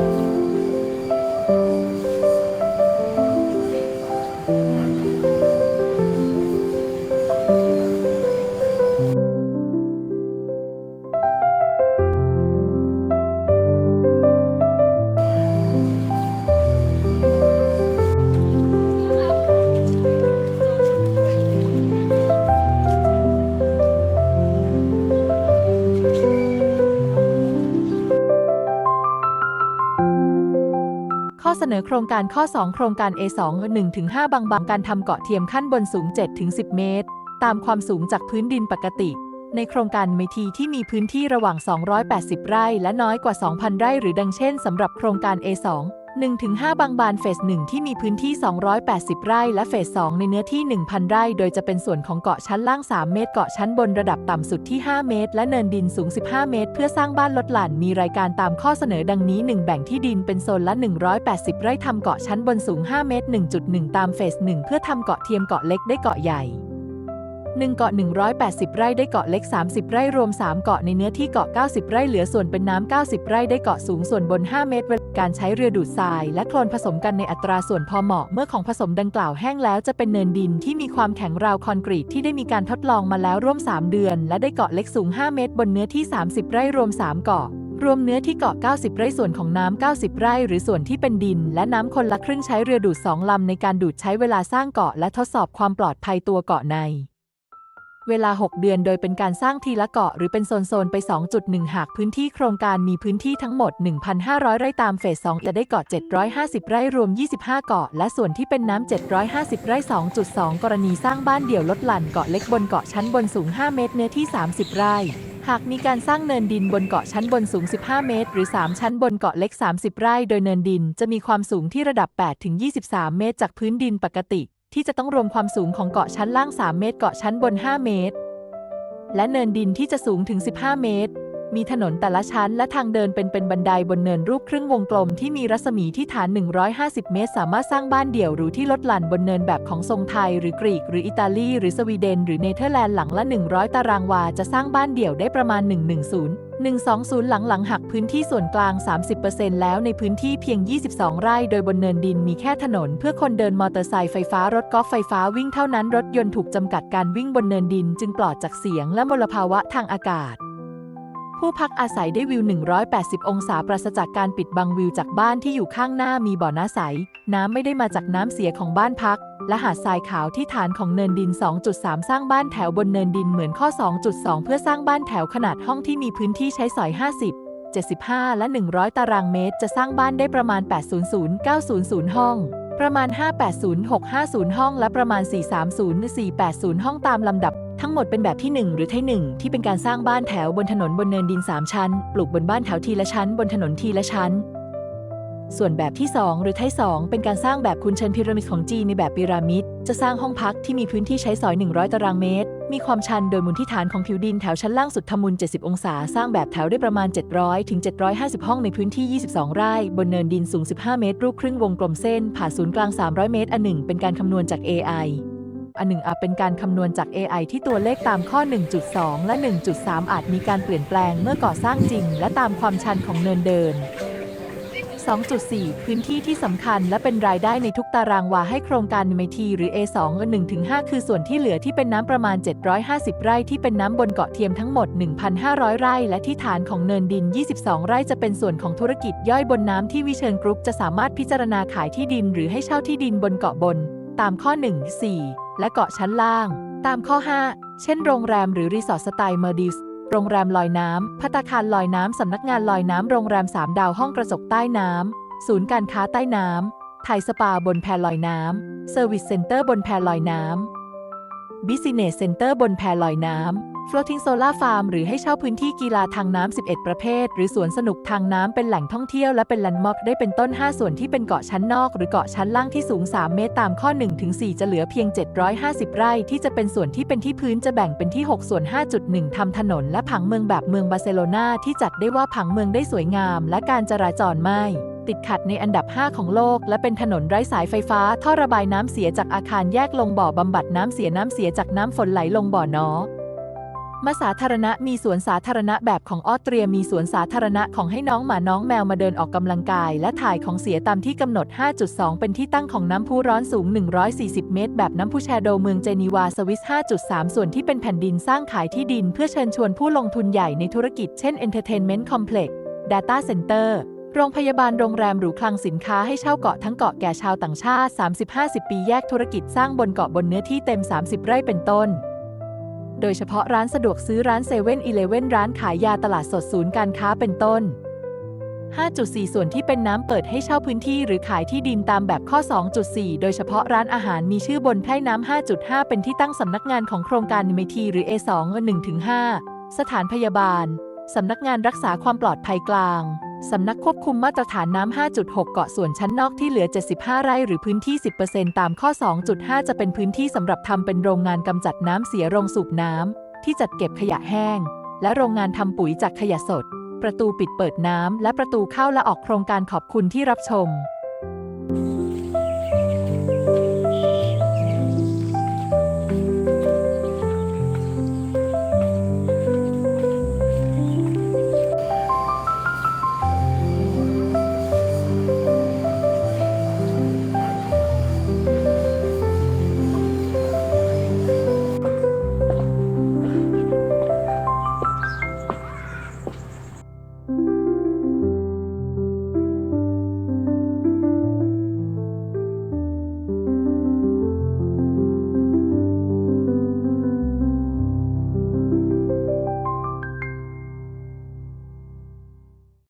ข้ เสนอโครงการข้อ 2 โครงการ A2 1-5 บางบางการทำเกาะเทียมขั้นบนสูง 7-10 เมตร ตามความสูงจากพื้นดินปกติ ในโครงการเมทีที่มีพื้นที่ระหว่าง 280 ไร่ และน้อยกว่า 2,000 ไร่ หรือดังเช่นสำหรับโครงการ A2 1-5 บางบานเฟส 1 ที่มีพื้นที่ 280 ไร่ และเฟส 2 ในเนื้อที่ 1,000 ไร่ โดยจะเป็นส่วนของเกาะชั้นล่าง 3 เมตร เกาะชั้นบนระดับต่ำสุดที่ 5 เมตร และเนินดินสูง 15 เมตร เพื่อสร้างบ้านลดหลั่น มีรายการตามข้อเสนอดังนี้ 1 แบ่งที่ดินเป็นโซนละ 180 ไร่ทำเกาะชั้นบนสูง 5 เมตร 1.1 ตามเฟส 1 เพื่อทำเกาะเทียมเกาะเล็กได้เกาะใหญ่ 1 เกาะ 180 ไร่ได้เกาะเล็ก 30 ไร่รวม 3 เกาะในเนื้อที่เกาะ 90 ไร่เหลือส่วนเป็นน้ำ 90 ไร่ได้เกาะสูงส่วนบน 5 เมตร การใช้เรือดูดทราย และโคลนผสมกันในอัตราส่วนพอเหมาะ เมื่อของผสมดังกล่าวแห้งแล้วจะเป็นเนินดินที่มีความแข็งราวคอนกรีตที่ได้มีการทดลองมาแล้วร่วม 3 เดือน และได้เกาะเล็กสูง 5 เมตร บนเนื้อที่ 30 ไร่รวม 3 เกาะรวมเนื้อที่เกาะ 90 ไร่ส่วนของน้ำ 90 ไร่ หรือส่วนที่เป็นดิน และน้ำคนละครึ่งใช้เรือดูด2ลำในการดูดใช้เวลาสร้างเกาะและทดสอบความปลอดภัยตัวเกาะใน เวลา 6 เดือนโดยเป็นการสร้างทีละเกาะหรือเป็นโซน ๆ ไป 2.1 หากพื้นที่โครงการมีพื้นที่ทั้งหมด 1,500 ไร่ตามเฟส 2 จะได้เกาะ 750 ไร่รวม 25 เกาะ และส่วนที่เป็นน้ำ 750 ไร่ 2.2 กรณีสร้างบ้านเดี่ยวลดหลั่นเกาะเล็กบนเกาะชั้นบนสูง 5 เมตรเนื้อที่ 30 ไร่หากมีการสร้างเนินดินบนเกาะชั้นบนสูง 15 เมตร หรือ 3 ชั้นบนเกาะเล็ก 30 ไร่ โดยเนินดินจะมีความสูงที่ระดับ8-23 เมตร จากพื้นดินปกติ ที่จะต้องรวมความสูงของเกาะชั้นล่าง 3 เมตร เกาะชั้นบน 5 เมตร และเนินดินที่จะสูงถึง 15 เมตร มีถนนแต่ละชั้นและทางเดินเป็นเป็นบันไดบนเนินรูปครึ่งวงกลมที่มีรัศมีที่ฐาน 150 เมตร สามารถสร้างบ้านเดี่ยวหรูที่ลดหลั่นบนเนินแบบของทรงไทย หรือกรีก หรืออิตาลี หรือสวีเดน หรือเนเธอร์แลนด์หลังละ 100 ตารางวา จะสร้างบ้านเดี่ยวได้ประมาณ 110 120 หลังหลังหักพื้นที่ส่วนกลาง 30%แล้วในพื้นที่เพียง 22 ไร่ โดยบนเนินดินมีแค่ถนน เพื่อคนเดินมอเตอร์ไซค์ไฟฟ้ารถกอล์ฟไฟฟ้าวิ่งเท่านั้นรถยนต์ถูกจำกัดการวิ่งบนเนินดิน จึงปลอดจากเสียงและมลภาวะทางอากาศ ผู้พักอาศัยได้วิว 180 องศาปราศจากการปิดบังวิวจากบ้านที่อยู่ข้างหน้ามีบ่อน้ำใส น้ำไม่ได้มาจากน้ำเสียของบ้านพัก และหาดทรายขาวที่ฐานของเนินดิน 2.3 สร้างบ้านแถวบนเนินดินเหมือนข้อ 2.2 เพื่อสร้างบ้านแถวขนาดห้องที่มีพื้นที่ใช้สอย 50 75 และ 100 ตารางเมตร จะสร้างบ้านได้ประมาณ 800 900ห้อง ประมาณ 580 650 ห้อง และประมาณ 430 480 ห้องตามลำดับ ทั้งหมดเป็นแบบที่ 1 หรือไทย1ที่เป็นการสร้างบ้านแถวบนถนนบนเนินดิน 3 ชั้น ปลูกบนบ้านแถวทีละชั้น บนถนนทีละชั้น ส่วนแบบที่ 2 หรือไทย2เป็นการสร้างแบบคุณเชิญพีระมิดของจีนในแบบพีระมิด จะสร้างห้องพักที่มีพื้นที่ใช้สอย 100 ตารางเมตร มีความชันโดยมูลที่ฐานของผิวดินแถวชั้นล่างสุดทำมุน 70 องศา สร้างแบบแถวได้ประมาณ 700 ถึง 750 ห้องในพื้นที่ 22 ไร่ บนเนินดินสูง 15 เมตร รูปครึ่งวงกลมเส้น ผ่าศูนย์กลาง 300 เมตร อันหนึ่งเป็นการคำนวณจาก AI อันหนึ่งอาจเป็นการคำนวณจาก AI ที่ตัวเลขตามข้อ 1.2 และ 1.3 อาจมีการเปลี่ยนแปลงเมื่อก่อสร้างจริง และตามความชันของเนินเดิน 2.4 พื้นที่ที่สำคัญและเป็นรายได้ในทุกตารางวาให้โครงการเมทีหรือ A2 1-5 คือส่วนที่เหลือที่เป็นน้ำประมาณ 750 ไร่ที่เป็นน้ำบนเกาะเทียมทั้งหมด 1,500 ไร่ และที่ฐานของเนินดิน 22 ไร่จะเป็นส่วนของธุรกิจย่อยบนน้ำที่วิเชิญกรุ๊ปจะสามารถพิจารณาขายที่ดินหรือให้เช่าที่ดินบนเกาะบน ตามข้อ 1 4 และเกาะชั้นล่าง ตามข้อ 5 เช่นโรงแรมหรือรีสอร์ทสไตล์เมอร์ดิส โรงแรมลอยน้ำพัตาคารลอยน้ำสำนักงานลอยน้ำโรงแรม3ดาวห้องกระจกใต้น้ำศูนย์การค้าใต้น้ำไทยสปาบนแพลอยน้ำเซอร์วิสเซ็นเตอร์บนแพลอยน้ำบิสเนสเซ็นเตอร์บนแพลอยน้ำ floating solar farm หรือให้เช่าพื้นที่กีฬาทางน้ำ 11 ประเภท หรือสวนสนุกทางน้ำเป็นแหล่งท่องเที่ยวและเป็นแลนด์มาร์คได้เป็นต้น 5 ส่วนที่เป็นเกาะชั้นนอก หรือเกาะชั้นล่างที่สูง 3 เมตรตามข้อ 1-4 จะเหลือเพียง 750 ไร่ ที่จะเป็นส่วนที่เป็นที่พื้นจะแบ่งเป็นที่ 6 ส่วน 5.1ทำถนน และผังเมืองแบบเมืองบาร์เซโลนาที่จัดได้ว่าผังเมืองได้สวยงาม และการจราจรไม่ติดขัดในอันดับ 5 ของโลก และเป็นถนนไร้สายไฟฟ้า ท่อระบายน้ำเสียจากอาคารแยกลงบ่อบำบัดน้ำเสียน้ำเสียจากน้ำฝนไหลลงบ่อนอ มาสาธารณะมีสวนสาธารณะแบบของออสเตรียมีสวนสาธารณะของให้น้องหมาน้องแมวมาเดินออกกำลังกาย และถ่ายของเสียตามที่กำหนด 5.2 เป็นที่ตั้งของน้ำพุร้อนสูง 140 เมตร แบบน้ำพุแชโดเมืองเจนีวาสวิส 5.3 ส่วนที่เป็นแผ่นดินสร้างขายที่ดิน เพื่อเชิญชวนผู้ลงทุนใหญ่ในธุรกิจเช่น Entertainment Complex Data Center โรงพยาบาลโรงแรมหรูคลังสินค้าให้เช่าเกาะทั้งเกาะแก่ชาวต่างชาติ 30-50 ปีแยกธุรกิจสร้างบนเกาะบนเนื้อที่เต็ม 30 ไร่เป็นต้น โดยเฉพาะร้านสะดวกซื้อร้านเซเว่นอีเลเว่นร้านขายยาตลาดสดศูนย์การค้าเป็นต้น 5.4 ส่วนที่เป็นน้ำเปิดให้เช่าพื้นที่หรือขายที่ดินตามแบบข้อ 2.4 โดยเฉพาะร้านอาหารมีชื่อบนแพร่น้ำ 5.5 เป็นที่ตั้งสำนักงานของโครงการนิเมทีหรือ A2 1-5 สถานพยาบาล สำนักงานรักษาความปลอดภัยกลาง สำนักควบคุมมาตรฐานน้ำ 5.6 เกาะส่วนชั้นนอกที่เหลือ 75 ไร่หรือพื้นที่ 10%ตามข้อ 2.5 จะเป็นพื้นที่สำหรับทำเป็นโรงงานกำจัดน้ำเสียโรงสูบน้ำที่จัดเก็บขยะแห้ง และโรงงานทำปุ๋ยจากขยะสด ประตูปิดเปิดน้ำและประตูเข้าและออกโครงการขอบคุณที่รับชม